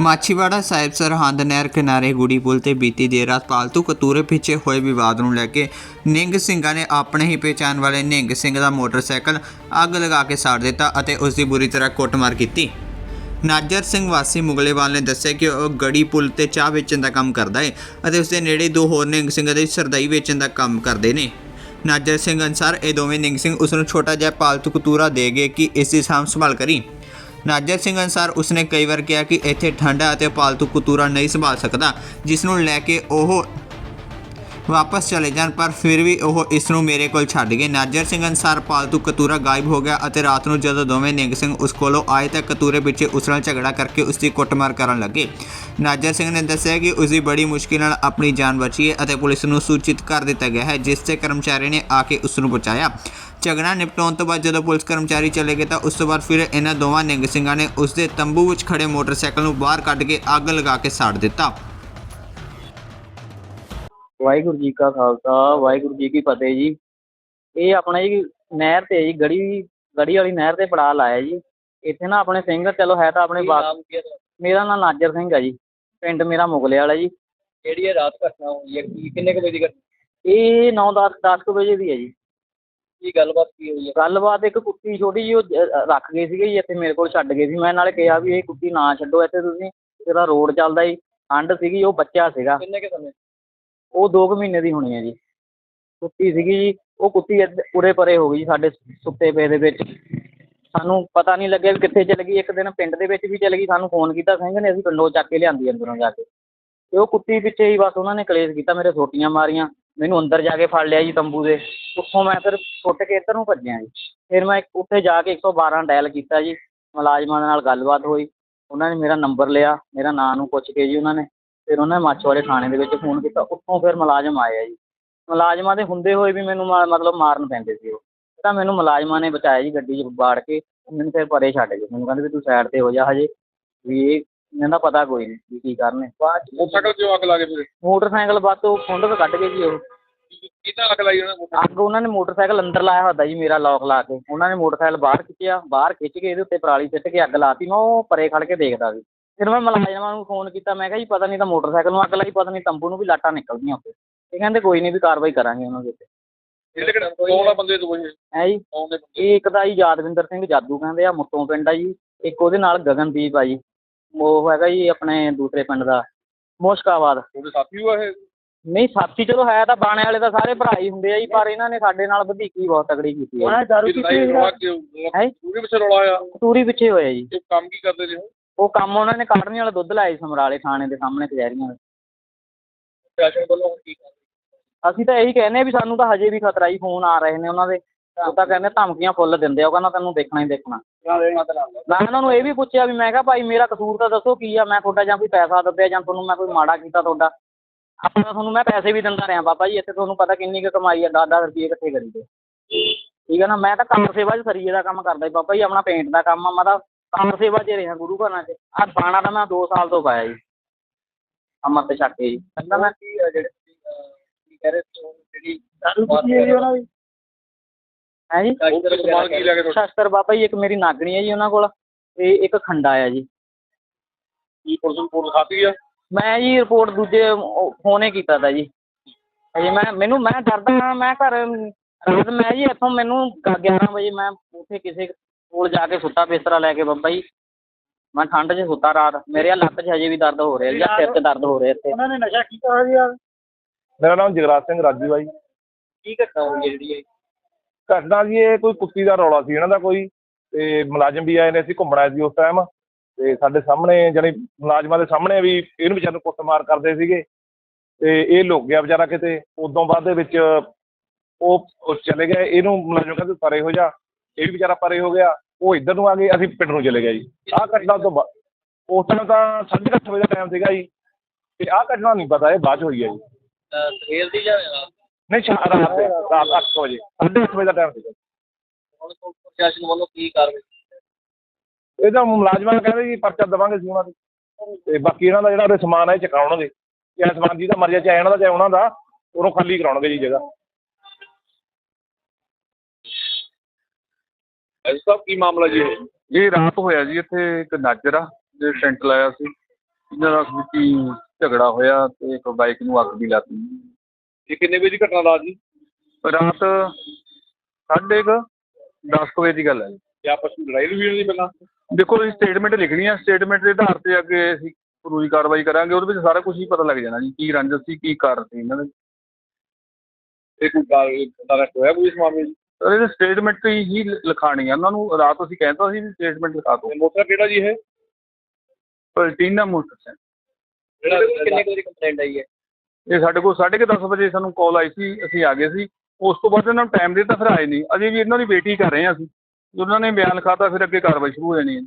ਮਾਛੀਵਾੜਾ ਸਾਹਿਬ ਸਰਹੰਦ ਨਹਿਰ ਕਿਨਾਰੇ ਗੁੜੀ ਪੁਲ ਤੇ ਬੀਤੀ ਦੇਰ ਰਾਤ ਪਾਲਤੂ ਕਤੂਰੇ ਪਿੱਛੇ ਹੋਏ ਵਿਵਾਦ ਨੂੰ ਲੈ ਕੇ ਨਿੰਗ ਸਿੰਘਾਂ ਨੇ ਆਪਣੇ ਹੀ ਪਹਿਚਾਣ ਵਾਲੇ ਨਿੰਗ ਸਿੰਘ ਦਾ ਮੋਟਰਸਾਈਕਲ ਅੱਗ ਲਗਾ ਕੇ ਸਾੜ ਦਿੱਤਾ ਅਤੇ ਉਸ ਦੀ ਬੁਰੀ ਤਰ੍ਹਾਂ ਕੁੱਟਮਾਰ ਕੀਤੀ। ਨਾਜਰ ਸਿੰਘ ਵਾਸੀ ਮੁਗਲੇਵਾਲ ਨੇ ਦੱਸਿਆ ਕਿ ਉਹ ਗੜੀ ਪੁਲ ਤੇ ਚਾਹ ਵੇਚਣ ਦਾ ਕੰਮ ਕਰਦਾ ਹੈ ਅਤੇ ਉਸ ਦੇ ਨੇੜੇ ਦੋ ਹੋਰ ਨਿੰਗ ਸਿੰਘ ਦੇ ਸਰਦਾਈ ਵੇਚਣ ਦਾ ਕੰਮ ਕਰਦੇ ਨੇ। ਨਾਜਰ ਸਿੰਘ ਅਨਸਾਰ ਇਹ ਦੋਵੇਂ ਨਿੰਗ ਸਿੰਘ ਉਸ ਨੂੰ ਛੋਟਾ ਜਿਹਾ ਪਾਲਤੂ ਕਤੂਰਾ ਦੇ ਗਏ ਕਿ ਇਸ ਦੀ ਸਾਂਭ ਸੰਭਾਲ ਕਰੀ। ਨਾਜਰ ਸਿੰਘ ਅਨਸਾਰ ਉਸਨੇ ਕਈ ਵਾਰ ਕਿਹਾ ਕਿ ਇੱਥੇ ਠੰਡਾ ਅਤੇ ਪਾਲਤੂ ਕੁਤੂਰਾ ਨਹੀਂ ਸੰਭਾਲ ਸਕਦਾ, ਜਿਸ ਨੂੰ ਲੈ ਕੇ ਉਹ ਵਾਪਸ ਚਲੇ ਜਾਣ, ਪਰ ਫਿਰ ਵੀ ਉਹ ਇਸ ਨੂੰ ਮੇਰੇ ਕੋਲ ਛੱਡ ਗਏ। ਨਾਜਰ ਸਿੰਘ ਅਨਸਾਰ ਪਾਲਤੂ ਕਤੂਰਾ ਗਾਇਬ ਹੋ ਗਿਆ ਅਤੇ ਰਾਤ ਨੂੰ ਜਦੋਂ ਦੋਵੇਂ ਨਿੰਗ ਸਿੰਘ ਉਸ ਕੋਲੋਂ ਆਏ ਤਾਂ ਕਤੂਰੇ ਪਿੱਛੇ ਉਸ ਨਾਲ ਝਗੜਾ ਕਰਕੇ ਉਸ ਦੀ ਕੁੱਟਮਾਰ ਕਰਨ ਲੱਗੇ। ਨਾਜਰ ਸਿੰਘ ਨੇ ਦੱਸਿਆ ਕਿ ਉਸ ਦੀ ਬੜੀ ਮੁਸ਼ਕਿਲ ਨਾਲ ਆਪਣੀ ਜਾਨ ਬਚੀ ਹੈ ਅਤੇ ਪੁਲਿਸ ਨੂੰ ਸੂਚਿਤ ਕਰ ਦਿੱਤਾ ਗਿਆ ਹੈ ਜਿਸ ਤੇ ਕਰਮਚਾਰੀ ਨੇ ਆ ਕੇ ਉਸ ਨੂੰ ਬਚਾਇਆ। ਝਗੜਾ ਨਿਪਟਾਉਣ ਤੋਂ ਬਾਅਦ ਜਦੋਂ ਪੁਲਿਸ ਕਰਮਚਾਰੀ ਚਲੇ ਗਏ ਤਾਂ ਉਸ ਤੋਂ ਬਾਅਦ ਫਿਰ ਇਹਨਾਂ ਦੋਵਾਂ ਨਿੰਗ ਸਿੰਘਾਂ ਨੇ ਉਸ ਦੇ ਤੰਬੂ ਵਿੱਚ ਖੜੇ ਮੋਟਰਸਾਈਕਲ ਨੂੰ ਬਾਹਰ ਕੱਢ ਕੇ ਅੱਗ ਲਗਾ ਕੇ ਸਾੜ ਦਿੱਤਾ। ਵਾਹਿਗੁਰੂ ਜੀ ਕਾ ਖਾਲਸਾ ਵਾਹਿਗੁਰੂ ਜੀ ਕੀ ਫਤਿਹ ਜੀ। ਇਹ ਆਪਣਾ ਜੀ ਨਹਿਰ ਤੇ ਜੀ ਗੜੀ ਗੜੀ ਵਾਲੀ ਨਹਿਰ ਤੇ ਪੜਾਅ ਲਾਇਆ ਜੀ। ਇੱਥੇ ਨਾ ਆਪਣੇ ਸਿੰਘ ਚਲੋ ਹੈ ਤਾਂ ਆਪਣੇ ਬਾਪ ਮੇਰਾ ਨਾਮ ਨਾਜਰ ਸਿੰਘ ਹੈ ਜੀ। ਪਿੰਡ ਮੇਰਾ ਮੁਗਲੇ ਵਾਲਾ ਜੀ। ਜਿਹੜੀ ਇਹ ਰਾਤ ਘਟਨਾ ਹੋਈ ਹੈ। ਕੀ ਕਿੰਨੇ ਕੁ ਵਜੇ ਦੀ ਘਟਨਾ? ਇਹ 9 10 10 ਕੁ ਵਜੇ ਦੀ ਹੈ ਜੀ। ਕੀ ਗੱਲਬਾਤ ਕੀ ਹੋਈ ਹੈ? ਗੱਲਬਾਤ ਇੱਕ ਕੁੱਤੀ ਛੋਟੀ ਜੀ ਉਹ ਰੱਖ ਗਏ ਸੀਗੇ ਜੀ ਇੱਥੇ ਮੇਰੇ ਕੋਲ ਛੱਡ ਗਏ ਸੀ। ਮੈਂ ਨਾਲੇ ਕਿਹਾ ਵੀ ਇਹ ਕੁੱਤੀ ਨਾ ਛੱਡੋ ਇੱਥੇ ਤੁਸੀਂ। ਇਹਦਾ ਰੋਡ ਚੱਲਦਾ ਜੀ। ਠੰਡ ਸੀਗੀ ਉਹ ਬੱਚਾ ਸੀਗਾ। ਕਿੰਨੇ ਕੁ ਸਮੇਂ? ਉਹ 2 ਕੁ ਮਹੀਨੇ ਦੀ ਹੋਣੀ ਹੈ ਜੀ। ਕੁੱਤੀ ਸੀਗੀ ਜੀ। ਉਹ ਕੁੱਤੀ ਇੱਧ- ਉਰੇ ਪਰੇ ਹੋ ਗਈ ਜੀ ਸਾਡੇ ਸੁੱਤੇ ਪਏ ਦੇ ਵਿੱਚ। ਸਾਨੂੰ ਪਤਾ ਨਹੀਂ ਲੱਗਿਆ ਵੀ ਕਿੱਥੇ ਚਲ ਗਈ। ਇੱਕ ਦਿਨ ਪਿੰਡ ਦੇ ਵਿੱਚ ਵੀ ਚਲ ਗਈ। ਸਾਨੂੰ ਫੋਨ ਕੀਤਾ ਸਿੰਘ ਨੇ, ਅਸੀਂ ਪਿੰਡੋਂ ਚੱਕ ਕੇ ਲਿਆਂਦੀ ਅੰਦਰੋਂ ਜਾ ਕੇ। ਤੇ ਉਹ ਕੁੱਤੀ ਪਿੱਛੇ ਹੀ ਬਸ ਉਹਨਾਂ ਨੇ ਕਲੇਸ਼ ਕੀਤਾ, ਮੇਰੇ ਸੋਟੀਆਂ ਮਾਰੀਆਂ। ਮੈਨੂੰ ਅੰਦਰ ਜਾ ਕੇ ਫੜ ਲਿਆ ਜੀ ਤੰਬੂ ਦੇ। ਉੱਥੋਂ ਮੈਂ ਫਿਰ ਸੁੱਟ ਕੇ ਇੱਧਰ ਨੂੰ ਭੱਜਿਆ ਜੀ। ਫਿਰ ਮੈਂ ਇੱਕ- ਉੱਥੇ ਜਾ ਕੇ 112 ਡਾਇਲ ਕੀਤਾ ਜੀ। ਮੁਲਾਜ਼ਮਾਂ ਦੇ ਨਾਲ ਗੱਲਬਾਤ ਹੋਈ। ਉਹਨਾਂ ਨੇ ਮੇਰਾ ਨੰਬਰ ਲਿਆ, ਮੇਰਾ ਨਾਂ ਨੂੰ ਪੁੱਛ ਕੇ ਜੀ ਉਹਨਾਂ ਨੇ। ਫਿਰ ਉਹਨਾਂ ਨੇ ਮਾਛੀਵਾੜੇ ਥਾਣੇ ਦੇ ਵਿੱਚ ਫੋਨ ਕੀਤਾ। ਉੱਥੋਂ ਫਿਰ ਮੁਲਾਜ਼ਮ ਆਏ ਆ ਜੀ। ਮੁਲਾਜ਼ਮਾਂ ਦੇ ਹੁੰਦੇ ਹੋਏ ਵੀ ਮੈਨੂੰ ਮਾ- ਮਤਲਬ ਮਾਰਨ ਪੈਂਦੇ ਸੀ ਉਹ। ਤਾਂ ਮੈਨੂੰ ਮੁਲਾਜ਼ਮਾਂ ਨੇ ਬਚਾਇਆ ਜੀ ਗੱਡੀ 'ਚ ਬਾੜ ਕੇ ਮੈਨੂੰ ਫਿਰ ਪਰੇ ਛੱਡ ਗਏ। ਮੈਨੂੰ ਕਹਿੰਦੇ ਵੀ ਤੂੰ ਸਾਈਡ ਤੇ ਹੋ ਜਾ ਹਜੇ। ਵੀ ਇਹ ਇਹਨਾਂ ਦਾ ਪਤਾ ਕੋਈ ਨਹੀਂ ਵੀ ਕੀ ਕਰਨੇ ਬਾਅਦ 'ਚ ਮੋਟਰਸਾਈਕਲ ਕਿਉਂ ਅੱਗ ਲਾ ਕੇ ਫਿਰ? ਮੋਟਰਸਾਈਕਲ ਬਸ ਉਹ ਫੁੰਡ ਤੋਂ ਕੱਢ ਗਏ ਜੀ ਉਹ। ਅੱਗ ਲਾਈ ਉਹਨਾਂ ਨੇ ਅੱਗ ਉਹਨਾਂ ਨੇ ਮੋਟਰਸਾਈਕਲ ਅੰਦਰ ਲਾਇਆ ਹੁੰਦਾ ਜੀ ਮੇਰਾ ਲੌਕ ਲਾ ਕੇ। ਉਹਨਾਂ ਨੇ ਮੋਟਰਸਾਈਕਲ ਬਾਹਰ ਖਿੱਚਿਆ ਬਾਹਰ ਖਿੱਚ ਕੇ ਇਹਦੇ ਉੱਤੇ ਪਰਾਲੀ ਸਿੱਟ ਕੇ ਅੱਗ ਲਾਤੀ ਮੈਂ ਉਹ ਪਰੇ ਖੜ ਕੇ ਦੇਖਦਾ ਸੀ। ਫਿਰ ਮੈਂ ਮੁਲਾਜ਼ਮਾਂ ਨੂੰ ਫੋਨ ਕੀਤਾ ਮੈਂ ਕਿਹਾ ਜੀ ਪਤਾ ਨਹੀਂ ਤਾਂ ਮੋਟਰਸਾਈਕਲ ਨੂੰ ਅੱਗ ਲਾਈ ਪਤਾ ਨਹੀਂ ਤੰਬੂ ਨੂੰ ਵੀ ਲਾਟਾਂ ਨਿਕਲਦੀਆਂ ਉੱਤੇ ਇਹ ਕਹਿੰਦੇ ਕੋਈ ਨਹੀਂ ਵੀ ਕਾਰਵਾਈ ਕਰਾਂਗੇ ਉਹਨਾਂ ਦੇ ਉੱਤੇ। ਇਹਦੇ ਕਿਹੜੇ ਕੌਣ ਆ ਬੰਦੇ ਦੋ ਇਹ ਹੈ ਜੀ? ਕੌਣ ਦੇ ਇਹ ਇੱਕ ਤਾਂ ਜੀ ਯਾਦਵਿੰਦਰ ਸਿੰਘ ਜਾਦੂ ਕਹਿੰਦੇ ਆ ਮੁੱਤੋਂ ਪਿੰਡ ਆ ਜੀ। ਇੱਕ ਉਹਦੇ ਨਾਲ ਗਗਨਦੀਪ ਆ ਜੀ। ਉਹ ਹੈਗਾ ਜੀ ਆਪਣੇ ਦੂਸਰੇ ਪਿੰਡ ਦਾ ਮੁਸ਼ਕਾਬਾਦ। ਉਹਦੇ ਸਾਥੀ ਹੋਆ ਇਹ? ਨਹੀਂ ਸਾਥੀ ਚਲੋ ਹੈ ਤਾਂ ਬਾਣੇ ਵਾਲੇ ਤਾਂ ਸਾਰੇ ਭਰਾ ਹੀ ਹੁੰਦੇ ਆ ਜੀ ਪਰ ਇਹਨਾਂ ਨੇ ਸਾਡੇ ਨਾਲ ਵਧੀਕੀ ਬਹੁਤ ਤਗੜੀ ਕੀਤੀ ਹੈ? ਪੂਰੇ ਪਿੱਛੇ ਰੌਲਾ ਆਇਆ ਤੂਰੀ ਪਿੱਛੇ ਹੋਇਆ ਜੀ। ਇਹ ਕੰਮ ਕੀ ਕਰਦੇ ਨੇ ਉਹ ਕੰਮ ਉਹਨਾਂ ਨੇ ਕਾੜਨੀ ਵਾਲਾ ਦੁੱਧ ਲਾਇਆ ਸੀ ਸਮਰਾਲੇ ਥਾਣੇ ਦੇ ਸਾਹਮਣੇ ਕਚਹਿਰੀਆਂ ਦੇ ਪ੍ਰਸ਼ਾਸਨ ਵੱਲੋਂ ਹੁਣ ਕੀ ਕਰ ਅਸੀਂ ਤਾਂ ਇਹੀ ਕਹਿੰਦੇ ਵੀ ਸਾਨੂੰ ਤਾਂ ਹਜੇ ਵੀ ਖਤਰਾ ਹੀ ਫੋਨ ਆ ਰਹੇ ਨੇ ਉਹਨਾਂ ਦੇ। ਉਹ ਤਾਂ ਕਹਿੰਦੇ ਧਮਕੀਆਂ ਫੁੱਲ ਦਿੰਦੇ ਆ ਉਹ ਕਹਿੰਦਾ ਤੈਨੂੰ ਦੇਖਣਾ ਹੀ ਦੇਖਣਾ। ਮੈਂ ਉਹਨਾਂ ਨੂੰ ਇਹ ਵੀ ਪੁੱਛਿਆ ਵੀ ਮੈਂ ਕਿਹਾ ਭਾਈ ਮੇਰਾ ਕਸੂਰ ਤਾਂ ਦੱਸੋ ਕੀ ਆ ਮੈਂ ਤੁਹਾਡਾ ਜਾਂ ਕੋਈ ਪੈਸਾ ਦੱਬਿਆ ਜਾਂ ਤੁਹਾਨੂੰ ਮੈਂ ਕੋਈ ਮਾੜਾ ਕੀਤਾ ਤੁਹਾਡਾ? ਆਪਾਂ ਤਾਂ ਤੁਹਾਨੂੰ ਮੈਂ ਪੈਸੇ ਵੀ ਦਿੰਦਾ ਰਿਹਾ ਬਾਬਾ ਜੀ ਇੱਥੇ ਤੁਹਾਨੂੰ ਪਤਾ ਕਿੰਨੀ ਕੁ ਕਮਾਈ ਆ 10 10 ਰੁਪਏ ਇਕੱਠੇ ਕਰੀਦੇ ਠੀਕ ਹੈ ਨਾ ਮੈਂ ਤਾਂ ਕੰਮ ਸੇਵਾ 'ਚ ਸਰੀਏ ਦਾ ਕੰਮ ਕਰਦਾ ਜੀ ਬਾਬਾ ਜੀ ਆਪਣਾ ਪੇਂਟ ਦਾ ਕੰਮ ਆ ਮੈਂ ਤਾਂ ਕੰਮ ਸੇਵਾ 'ਚ ਰਿਹਾ ਗੁਰੂ ਘਰਾਂ 'ਚ। ਆਹ ਬਾਣਾ ਤਾਂ ਮੈਂ 2 ਸਾਲ ਤੋਂ ਪਾਇਆ ਜੀ। ਅੰਮ੍ਰਿਤ ਛੱਕ ਕੇ ਜੀ। ਕਹਿੰਦਾ ਮੈਂ ਕੀ ਆ ਜਿਹੜੇ ਤੁਸੀਂ, ਅਹ, ਕੀ ਕਹਿ ਰਹੇ ਸੀ ਉਹ ਜਿਹੜੀ ਦਾਰੂ ਪੀਤੀ ਹੈ ਜੀ ਸ਼ਸਤਰ ਬਾਬਾ ਜੀ ਇੱਕ ਮੇਰੀ ਨਾਗਣੀ ਹੈ ਜੀ ਉਹਨਾਂ ਕੋਲ। ਤੇ ਇੱਕ ਖੰਡਾ ਆ ਜੀ। ਕੀ ਪੁਲਿਸ ਨੂੰ ਰਿਪੋਰਟ ਖਾਤੀ ਆ? ਮੈਂ ਜੀ ਰਿਪੋਰਟ ਦੂਜੇ ਫੋਨੇ ਕੀਤਾ ਤਾ ਜੀ। ਅਜੇ ਮੈਂ ਮੈਨੂੰ ਮੈਂ ਡਰਦਾ ਹਾਂ ਮੈਂ ਘਰ ਰਾਤ ਮੈਂ ਜੀ ਇੱਥੋਂ ਮੈਨੂੰ 11 ਵਜੇ ਮੈਂ ਉੱਥੇ ਕਿਸੇ ਕੋਲ ਜਾ ਕੇ ਸੁੱਤਾ ਬਿਸਤਰਾ ਲੈ ਕੇ ਬਾਬਾ ਜੀ। ਮੈਂ ਠੰਡ 'ਚ ਸੁੱਤਾ ਰਾਤ। ਮੇਰੇ ਆਹ ਲੱਤ 'ਚ ਹਜੇ ਵੀ ਦਰਦ ਹੋ ਰਿਹਾ ਜੀ ਸਿਰ 'ਚ ਦਰਦ ਹੋ ਰਿਹਾ ਇੱਥੇ। ਉਹਨਾਂ ਨੇ ਨਸ਼ਾ ਕੀਤਾ ਹੋਇਆ ਯਾਰ? ਮੇਰਾ ਨਾਮ ਜਗਰਾਜ ਸਿੰਘ ਰਾਜੂ ਆ ਜੀ। ਕੀ ਘਟਨਾ ਹੋਈ ਹੈ ਜਿਹੜੀ ਇਹ ਘਟਨਾ ਜੀ ਇਹ ਕੋਈ ਕੁੱਤੀ ਦਾ ਰੌਲਾ ਸੀ ਇਹਨਾਂ ਦਾ ਕੋਈ ਤੇ ਮੁਲਾਜ਼ਮ ਵੀ ਆਏ ਨੇ ਅਸੀਂ ਘੁੰਮਣ ਆਏ ਸੀ ਉਸ ਟਾਈਮ ਤੇ ਸਾਡੇ ਸਾਹਮਣੇ ਜਾਣੀ ਮੁਲਾਜ਼ਮਾਂ ਦੇ ਸਾਹਮਣੇ ਵੀ ਇਹਨੂੰ ਵਿਚਾਰ ਨੂੰ ਕੁੱਟਮਾਰ ਕਰਦੇ ਸੀਗੇ ਤੇ ਇਹ ਲੁੱਕ ਗਿਆ ਵਿਚਾਰਾ ਕਿਤੇ ਉਦੋਂ ਬਾਅਦ ਦੇ ਵਿੱਚ ਉਹ ਉਹ ਚਲੇ ਗਏ ਇਹਨੂੰ ਮੁਲਾਜ਼ਮ ਕਹਿੰਦੇ ਪਰੇ ਹੋ ਜਾ ਇਹ ਵੀ ਵਿਚਾਰਾ ਪਰੇ ਹੋ ਗਿਆ ਉਹ ਇੱਧਰ ਨੂੰ ਆ ਗਏ ਅਸੀਂ ਪਿੰਡ ਨੂੰ ਚਲੇ ਗਏ ਜੀ ਆਹ ਘਟਨਾ ਤੋਂ ਬਾਅਦ ਉਸ ਟਾਈਮ ਤਾਂ 8:30 ਵਜੇ ਦਾ ਟਾਈਮ ਸੀਗਾ ਜੀ ਤੇ ਆਹ ਘਟਨਾ ਨਹੀਂ ਪਤਾ ਇਹ ਬਾਅਦ 'ਚ ਹੋਈ ਹੈ ਜੀ ਅਹ, ਸਵੇਰ ਦੀ ਜਾਂ ਰਾਤ? ਨਹੀਂ ਰਾਤ ਦੇ ਰਾਤ 8 ਵਜੇ। 8:30 ਵਜੇ ਦਾ ਟਾਈਮ ਸੀਗਾ। ਹੁਣ ਤੋਂ ਪ੍ਰਸ਼ਾਸਨ ਵੱਲੋਂ ਕੀ ਕਾਰਵਾਈ? ਇਹ ਤਾਂ ਮੁਲਾਜ਼ਮਾਂ ਨੂੰ ਕਹਿੰਦੇ ਜੀ ਪਰਚਾ ਦੇਵਾਂਗੇ ਸੀ ਉਹਨਾਂ ਦੇ। ਤੇ ਬਾਕੀ ਇਹਨਾਂ ਦਾ ਜਿਹੜਾ ਉਰੇ ਸਮਾਨ ਹੈ ਇਹ ਚਕਾਉਣਗੇ। ਚਾਹੇ ਸਮਾਨ ਜਿਹਦਾ ਮਰਜ਼ੀ ਹੈ, ਚਾਹੇ ਇਹਨਾਂ ਦਾ ਚਾਹੇ ਉਹਨਾਂ ਦਾ ਉਹਨੂੰ ਖਾਲੀ ਕਰਾਉਣਗੇ ਜੀ ਜਗ੍ਹਾ। ਐਸ ਸਾਹਿਬ ਕੀ ਮਾਮਲਾ ਜੀ ਇਹ? ਇਹ ਰਾਤ ਹੋਇਆ ਜੀ ਇੱਥੇ ਇੱਕ ਨਾਜਰ ਆ ਜੇ ਟੈਂਟ ਲਾਇਆ ਸੀ। ਇਹਨਾਂ ਦਾ ਆਪਸ ਵਿੱਚ ਹੀ ਝਗੜਾ ਹੋਇਆ ਤੇ ਇੱਕ ਬਾਈਕ ਨੂੰ ਅੱਗ ਵੀ ਲੱਗੀ। ਇਹ ਕਿੰਨੇ ਵਜੇ ਦੀ ਘਟਨਾ ਰਾਤ ਜੀ? ਰਾਤ ਸਾਢੇ ਕੁ ਦਸ ਕੁ ਵਜੇ ਦੀ ਗੱਲ ਹੈ ਜੀ। ਕਿ ਆਪਸ ਵਿੱਚ ਲੜਾਈ ਹੋਈ ਦੀ ਪਹਿਲਾਂ? ਦੇਖੋ ਜੀ ਸਟੇਟਮੈਂਟ ਲਿਖਣੀ ਹੈ ਸਟੇਟਮੈਂਟ ਦੇ ਆਧਾਰ ਤੇ ਅੱਗੇ ਅਸੀਂ ਕਾਨੂੰਨੀ ਕਾਰਵਾਈ ਕਰਾਂਗੇ ਉਹਦੇ ਵਿੱਚ ਸਾਰਾ ਕੁਝ ਹੀ ਪਤਾ ਲੱਗ ਜਾਣਾ ਜੀ ਕੀ ਰੰਜਿਸ਼ ਸੀ ਕੀ ਕਾਰਨ ਸੀ ਇਹਨਾਂ ਦੇ। ਇਹ ਕੋਈ ਗੱਲ ਅਰੈਸਟ ਹੋਇਆ ਕੋਈ ਇਸ ਮਾਮਲੇ 'ਚ? ਸਰ ਇਹਦੇ ਸਟੇਟਮੈਂਟ ਹੀ ਲ- ਲਿਖਾਣੀ ਹੈ ਉਹਨਾਂ ਨੂੰ ਰਾਤ ਅਸੀਂ ਕਹਿੰਦਾ ਸੀ ਵੀ ਸਟੇਟਮੈਂਟ ਲਿਖਾ ਦਿਓ। ਤੇ ਮੋਟਰ ਕਿਹੜਾ ਜੀ ਇਹ? Platina motorcycle. ਕਿੰਨੇ ਕੁ ਵਜੇ ਕੰਪਲੇਂਟ ਆਈ ਹੈ? ਇਹ ਸਾਡੇ ਕੋਲ 10:30 ਵਜੇ ਸਾਨੂੰ ਕਾਲ ਆਈ ਸੀ, ਅਸੀਂ ਆ ਗਏ ਸੀ। ਉਸ ਤੋਂ ਬਾਅਦ ਇਹਨਾਂ ਨੂੰ ਟਾਈਮ ਦਿੱਤਾ, ਫਿਰ ਆਏ ਨਹੀਂ। ਅਜੇ ਵੀ ਇਹਨਾਂ ਦੀ ਵੇਟ ਹੀ ਕਰ ਰਹੇ ਹਾਂ ਅਸੀਂ। ਉਹਨਾਂ ਨੇ ਬਿਆਨ ਲਿਖਾ ਲਿਖਾਤਾ, ਫਿਰ ਅੱਗੇ ਕਾਰਵਾਈ ਸ਼ੁਰੂ ਹੋ ਜਾਣੀ ਹੈ।